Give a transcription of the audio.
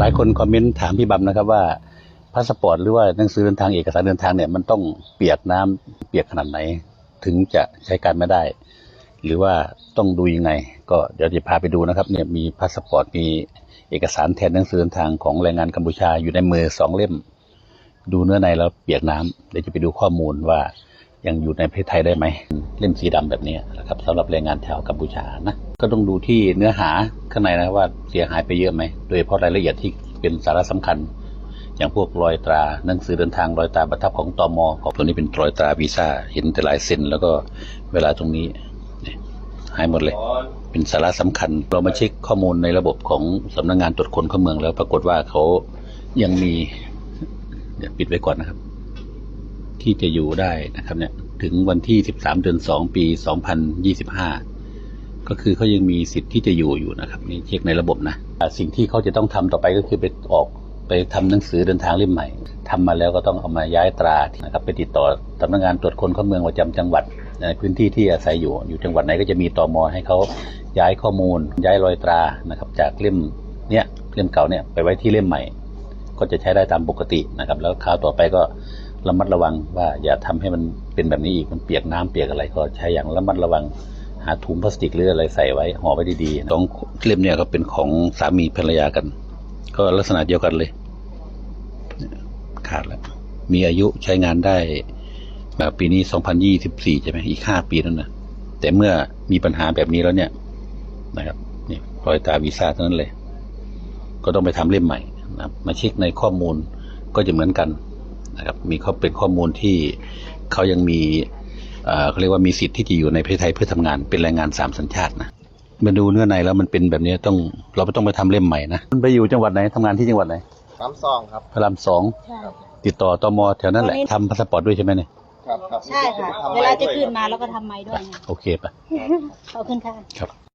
หลายคนคอมเมนต์ถามพี่บัมนะครับว่าพาสปอร์ตหรือว่าหนังสือเดินทางเอกสารเดินทางเนี่ยมันต้องเปียกน้ำเปียกขนาดไหน ถึงจะใช้การไม่ได้ หรือว่าต้องดูยังไง ก็เดี๋ยวจะพาไปดูนะครับเนี่ยมีพาสปอร์ตมีเอกสารแทนหนังสือเดินทางของแรงงานกัมพูชาอยู่ในมือสองเล่ม ดูเนื้อในแล้วเปียกน้ำเดี๋ยวจะไปดูข้อมูลว่ายังอยู่ในประเทศไทยได้ไหมเล่มสีดำแบบนี้นะครับสำหรับแรงงานชาวกัมพูชานะ ก็ต้องดูที่เนื้อหาข้างในนะว่าเสียหายไปเยอะไหม โดยเฉพาะรายละเอียดที่เป็นสาระสำคัญ อย่างพวกรอยตราหนังสือเดินทางรอยตราประทับของตมของตัวนี้เป็นรอยตราวีซ่าเห็นแต่ลายเซ็นแล้วก็เวลาตรงนี้หายหมดเลย เป็นสาระสำคัญ เรามาเช็คข้อมูลในระบบของสำนักงานตรวจคนเข้าเมืองแล้วปรากฏว่าเขายังมีเดี๋ยวปิดไว้ก่อนนะครับ ที่จะอยู่ได้นะครับเนี่ยถึงวันที่ 13 เดือน 2 ปี 2025 ก็คือเขายังมีสิทธิ์ที่จะอยู่อยู่นะครับนี่เช็คในระบบนะอ่สิ่งที่เขาจะต้องทำต่อไปก็คือไปออกไปทำหนังสือเดินทางเล่มใหม่ทำมาแล้วก็ต้องเอามาย้ายตรานะครับไปติดต่อสำนักงานตรวจคนเข้าเมืองประจำจังหวัดในพื้นที่ที่อาศัยอยู่อยู่จังหวัดไหนก็จะมีตอมอให้เขาย้ายข้อมูล ย้ายรอยตรานะครับ จากเล่มเนี้ยเล่มเก่าเนี่ยไปไว้ที่เล่มใหม่ ก็จะใช้ได้ตามปกตินะครับ แล้วคราวต่อไปก็ระมัดระวังว่าอย่าทำให้มันเป็นแบบนี้อีกมันเปียกน้ำเปียกอะไรก็ใช้อย่างระมัดระวัง หาถุงพลาสติกหรืออะไรใส่ไว้ห่อไว้ดีๆสองเล่มเนี่ยก็เป็นของสามีภรรยากัน ก็ลักษณะเดียวกันเลย ขาดแล้ว มีอายุใช้งานได้แบบปีนี้ 2024 ใช่ไหมอีก 5 ปีนั่นนะแต่เมื่อมีปัญหาแบบนี้แล้วเนี่ยนะครับนี่รอยตาวีซ่าเท่านั้นเลย ก็ต้องไปทำเล่มใหม่นะครับ มาเช็คในข้อมูลก็จะเหมือนกันนะครับ มีข้อเป็นข้อมูลที่เขายังมี เอ่อเขาเรียกว่ามีสิทธิ์ที่จะอยู่ในประเทศไทยเพื่อทำงานเป็นแรงงานสามสัญชาตินะมาดูเนื้อในแล้วมันเป็นแบบนี้ต้องเราไม่ต้องไปทำเล่มใหม่นะคุณไปอยู่จังหวัดไหนทำงานที่จังหวัดไหนสามซองครับพระรามสองใช่ค่ะติดต่อตมแถวนั้นแหละทำพาสปอร์ตด้วยใช่ไหมเนี่ยครับครับใช่ค่ะทำเวไว้ลาจะด้วยขึ้นมาแล้วก็ทำไม้ด้วยไงโอเคปะขอบคุณค่ะครับ